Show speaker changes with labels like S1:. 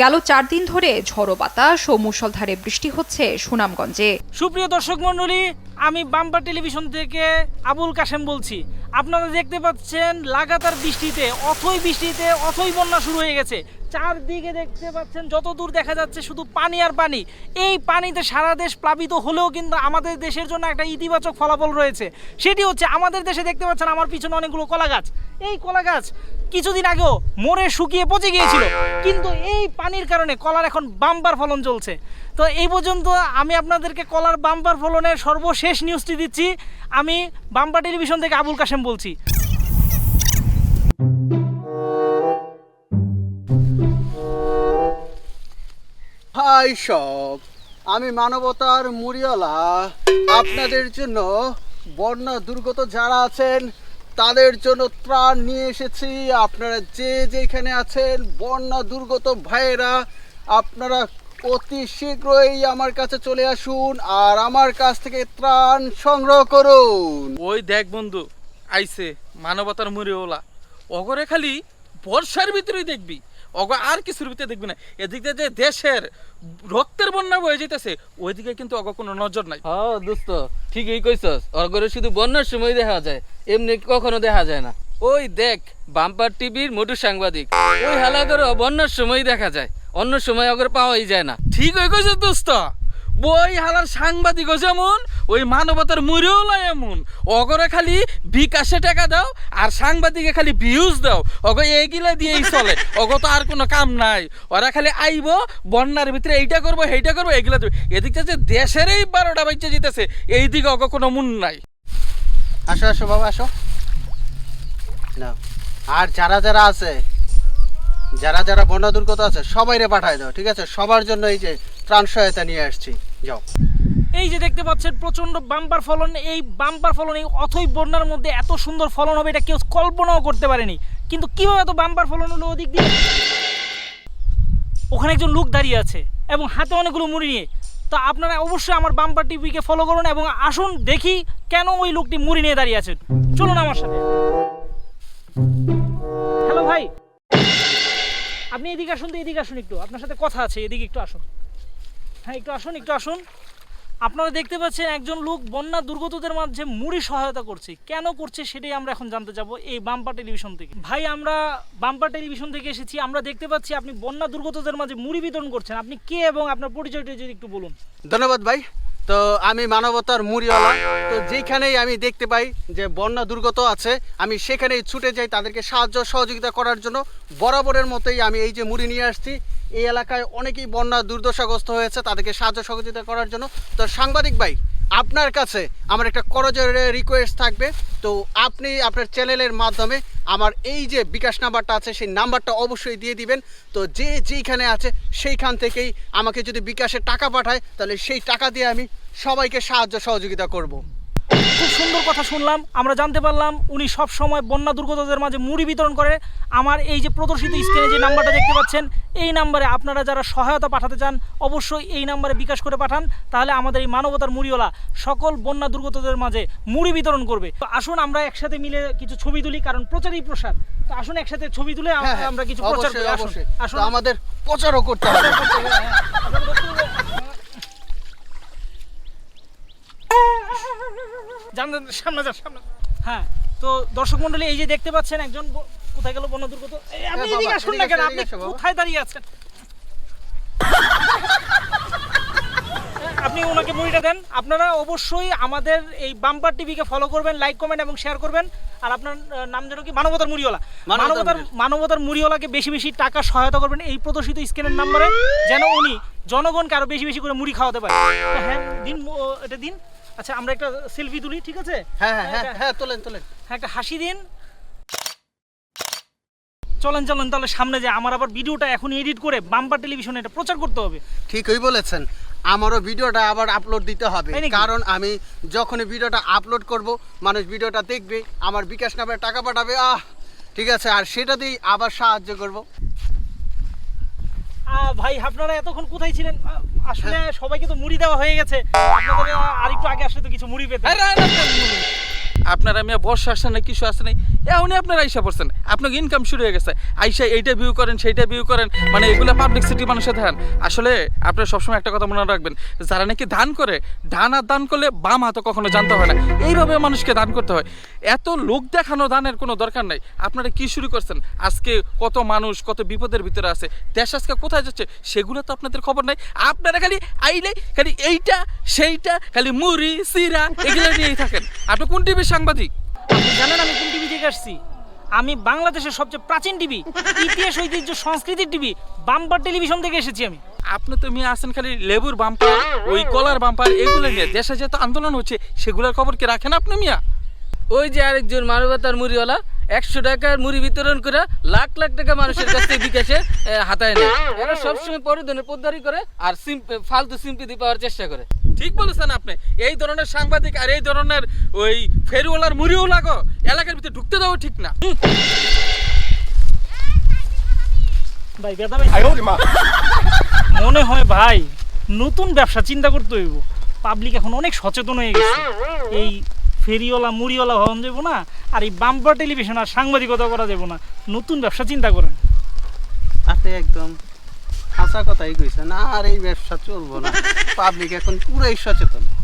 S1: গেল চার দিন ধরে ঝড়ো বাতাস ও মুষলধারে বৃষ্টি হচ্ছে সুনামগঞ্জে।
S2: সুপ্রিয় দর্শক মণ্ডলী, আমি বাম্পার টেলিভিশন থেকে আবুল কাশেম বলছি। আপনারা দেখতে পাচ্ছেন, লাগাতার বৃষ্টিতে, অথই বৃষ্টিতে, অথই বন্যা শুরু হয়ে গেছে। চারদিকে দেখতে পাচ্ছেন যত দূর দেখা যাচ্ছে শুধু পানি আর পানি। এই পানিতে সারা দেশ প্লাবিত হলেও কিন্তু আমাদের দেশের জন্য একটা ইতিবাচক ফলাফল রয়েছে। সেটি হচ্ছে, আমাদের দেশে দেখতে পাচ্ছেন, আমার পিছনে অনেকগুলো কলা গাছ এই কলা গাছ কিছুদিন আগেও মরে শুকিয়ে পচে গিয়েছিল। কিন্তু এই পানির কারণে কলার এখন বাম্পার ফলন চলছে। তো এই পর্যন্ত আমি আপনাদেরকে কলার বাম্পার ফলনের সর্বশেষ নিউজটি দিচ্ছি। আমি বাম্পার টেলিভিশন থেকে আবুল কাশেম বলছি।
S3: হাই সব, আমি মানবতার মুরিয়ালা আপনাদের জন্য বন্যা দুর্গত যারা আছেন তাদের জন্য ত্রাণ নিয়ে এসেছি। আপনারা যে যেখানে আছেন, বন্যা দুর্গত ভাইয়েরা, আপনারা অতি শীঘ্রই আমার কাছে চলে আসুন আর আমার কাছ থেকে ত্রাণ সংগ্রহ করুন।
S4: ওই দেখ বন্ধু আইসে মানবতার মরিওলা অগরে খালি বর্ষার ভিতরেই দেখবি। অগ আর কিছুর ভিতরে দেখবি না। এদিকে যে দেশের রক্তের বন্যা বয়ে যেতেছে ওইদিকে কিন্তু অগ কোনো নজর নাই।
S5: হ্যাঁ দোস্ত ঠিকই কইছস। অগরে শুধু বন্যার সময় দেখা যায় এমনি কখনো দেখা যায় না। ওই দেখ বাম্পার টিভির মোটু সাংবাদিক ওই হালাগর বন্যার সময় দেখা যায় অন্য সময় অগর পাওয়াই যায় না।
S4: ঠিক হয়ে গেছে দোস্ত। বই হালার সাংবাদিক যেমন, ওই মানবতার মরিওলা এমন। অগরে খালি বিকাশে টাকা দাও, আর সাংবাদিকে খালি ভিউজ দাও। অগ এইগুলা দিয়েই চলে, অগ তো আর কোনো কাম নাই। ওরা খালি আইব, বন্যার ভিতরে এইটা করব, সেইটা করব, এগুলা দেবে। এদিক যে দেশের এই বারোটা বাচ্চা জিতেছে, এইদিকে অগ কোনো মন নাই।
S3: আসো আসো, বাবা, আসো। না, আর যারা যারা আছে, যারা যারা বন্যা দুর্গত আছে, সবাইরে পাঠায় দাও, ঠিক আছে? সবার জন্য এই যে ত্রাণ সহায়তা নিয়ে আসছি। যাও।
S2: এই যে দেখতে পাচ্ছেন প্রচণ্ড বাম্পার ফলন। এই বাম্পার ফলন এই অথই বন্যার মধ্যে এত সুন্দর ফলন হবে, এটা কেউ কল্পনাও করতে পারেনি। কিন্তু কীভাবে এত বাম্পার ফলন হলো ওদিক দিয়ে? ওখানে একজন লোক দাঁড়িয়ে আছে এবং হাতে অনেকগুলো মুড়ি নিয়ে। তো আপনারা অবশ্যই আমার বাম্পার টিভিকে ফলো করুন এবং আসুন দেখি কেন ওই লোকটি মুড়ি নিয়ে দাঁড়িয়ে আছেন। চলুন আমার সাথে। হ্যালো ভাই। আপনি এদিকে আসুন তো, এদিকে আসুন একটু। আপনার সাথে কথা আছে, এদিকে একটু আসুন। হ্যাঁ একটু আসুন একটু আসুন। আপনারা দেখতে পাচ্ছেন একজন লোক বন্যা দুর্গতদের মাঝে মুড়ি সহায়তা করছে। কেন করছে সেটাই আমরা এখন জানতে যাব এই বাম্পা টেলিভিশন থেকে। ভাই, আমরা বাম্পা টেলিভিশন থেকে এসেছি। আমরা দেখতে পাচ্ছি আপনি বন্যা দুর্গতদের মাঝে মুড়ি বিতরণ করছেন। আপনি কে এবং আপনার পরিচয়টা যদি একটু বলুন।
S3: ধন্যবাদ ভাই। তো আমি মানবতার মুড়িওয়ালা। তো যেখানেই আমি দেখতে পাই যে বন্যা দুর্গত আছে, আমি সেখানেই ছুটে যাই তাদেরকে সাহায্য, সহযোগিতা করার জন্য। বরাবরের মতোই আমি এই যে মুড়ি নিয়ে আসছি, এই এলাকায় অনেকেই বন্যা দুর্দশাগ্রস্ত হয়েছে, তাদেরকে সাহায্য, সহযোগিতা করার জন্য। তো সাংবাদিক ভাই, আপনার কাছে আমার একটা করজোরে রিকোয়েস্ট থাকবে। তো আপনি আপনার চ্যানেলের মাধ্যমে আমার এই যে বিকাশ নাম্বারটা আছে, সেই নাম্বারটা অবশ্যই দিয়ে দিবেন তো যে যেইখানে আছে, সেইখান থেকেই আমাকে যদি বিকাশে টাকা পাঠায়, তাহলে সেই টাকা দিয়ে আমি সবাইকে সাহায্য সহযোগিতা করব।
S2: খুব সুন্দর কথা শুনলাম আমরা জানতে পারলাম উনি সব সময় বন্যা দুর্গতদের মাঝে মুড়ি বিতরণ করে আমার এই যে প্রদর্শিত স্ক্রিনে যে নাম্বারটা দেখতে পাচ্ছেন এই নাম্বারে আপনারা যারা সহায়তা পাঠাতে চান অবশ্যই এই নাম্বারে বিকাশ করে পাঠান তাহলে আমাদের এই মানবতার মুড়িওয়ালা সকল বন্যা দুর্গতদের মাঝে মুড়ি বিতরণ করবে তো আসুন আমরা একসাথে মিলে কিছু ছবি তুলি কারণ প্রচারই প্রসার তো আসুন একসাথে ছবি তুলে আম-
S3: হ্যাঁ, হ্যাঁ,
S2: আমরা কিছু প্রচার করি আসুন আসুন
S3: আমাদের প্রচারও করতে হবে
S2: যান সামনে যান সামনে হ্যাঁ তো দর্শক মন্ডলী এই যে দেখতে পাচ্ছেন একজন কোথায় গেল বন্য দুর্গত? এই, আপনি এদিকে আসুন না কেন? আপনি। কোথায় দাঁড়িয়ে আছেন? আপনি ওনাকে মুড়িটা দেন। আপনারা অবশ্যই আমাদের এই বাম্পার টিভিকে ফলো করবেন লাইক কমেন্ট এবং শেয়ার করবেন। আর আপনার নাম যেন কি? মানবতার মুড়িওয়ালা।
S3: মানবতার
S2: মানবতার
S3: মুড়িওয়ালা।
S2: মানবতার মুড়িওয়ালাকে বেশি বেশি টাকা সহায়তা করবেন এই প্রদর্শিত স্ক্যানের নাম্বারে যেন উনি জনগণকে আরও বেশি বেশি করে মুড়ি খাওয়াতে পারে। হ্যাঁ দিন এটা দিন। আচ্ছা আমরা একটা সেলফি তুলি ঠিক আছে?
S3: হ্যাঁ হ্যাঁ হ্যাঁ হ্যাঁ তোলেন তোলেন।
S2: হ্যাঁ একটা হাসি দিন। চলেন চলেন তাহলে সামনে যে আমার আবার ভিডিওটা এখন এডিট করে বাম্পার টেলিভিশনে এটা প্রচার করতে হবে।
S3: ঠিকই বলেছেন। আমারও ভিডিওটা আবার আপলোড দিতে হবে। কারণ আমি যখনই ভিডিওটা আপলোড করব মানুষ ভিডিওটা দেখবে আমার বিকাশ নামে টাকা পাঠাবে আহ ঠিক আছে। আর সেটা দিয়েই আবার সাহায্য করব।
S2: ভাই, আপনারা এতক্ষণ কোথায় ছিলেন? আসলে সবাইকে তো মুড়ি দেওয়া হয়ে গেছে। আপনাদের আর আরেকটু আগে আসলে তো কিছু মুড়ি
S4: পেতে আপনারা আমি বর্ষা আসছে না কিছু আসছে নাই। এখনই আপনারা আইসা পড়ছেন। আপনাকে ইনকাম শুরু হয়ে গেছে। আইসা এইটা ভিউ করেন, সেইটা ভিউ করেন। মানে এগুলো পাবলিক সিটি মানুষের ধ্যান আসলে আপনারা সবসময় একটা কথা মনে রাখবেন, যারা নাকি দান করে ডান আর দান করলে বাম হাতও কখনো জানতে হয় না। এইভাবে মানুষকে দান করতে হয়। এত লোক দেখানো দানের কোনো দরকার নাই। আপনারা কি শুরু করছেন? আজকে কত মানুষ, কত বিপদের ভিতরে আছে? দেশ আজকে কোথায় যাচ্ছে? সেগুলো তো আপনাদের খবর নাই। আপনারা খালি আইলে, খালি এইটা, সেইটা, খালি মুড়ি, সিরা, এগুলো নিয়েই থাকেন। আপনি কোন টিভির সাংবাদিক?
S2: জানেন আমি কোন টিভি থেকে আসছি। আমি বাংলাদেশের সবচেয়ে প্রাচীন টিভি ইতিহাস ঐতিহ্য সংস্কৃতির টিভি বাম্পার টেলিভিশন থেকে এসেছি আমি।
S4: আপনি তো মেয়ে আছেন খালি লেবুর বাম্পার ওই কলার বাম্পার এগুলো নিয়ে দেশে যেহেতু আন্দোলন হচ্ছে সেগুলোর খবর কি রাখেন আপনি মিয়া?
S5: ওই যে আরেকজন মানবতার মুড়িওয়ালা একশো টাকার মুড়ি বিতরণ করে লাখ লাখ টাকা মানুষের কাছ থেকে বিকাশে হাতায় নেয়। এরা সবসময় পরিধনের পোদ্দারি করে আর সিম্প- ফালতু সিম্পিতি পাওয়ার চেষ্টা করে।
S4: ঠিক বলেছেন আপনি। এই ধরনের সাংবাদিক আর এই ধরনের ওই ফেরিওয়ালার মুড়িও লাগো এলাকার ভিতরে ঢুকতে দেওয়া ঠিক না।
S2: ভাই মনে হয় ভাই নতুন ব্যবসা চিন্তা করতে হইব। পাবলিক এখন অনেক সচেতন হয়ে গেছে। এই ফেরিওয়ালা মুড়িওয়ালা হওয়া যাব না আর এই বাম্পার টেলিভিশন আর সাংবাদিকতা করা যাব না। নতুন ব্যবসা চিন্তা করেন।
S3: আপনি একদম আশা কথাই কইছেন আর এই ব্যবসা চলবো না। পাবলিক এখন পুরাই সচেতন।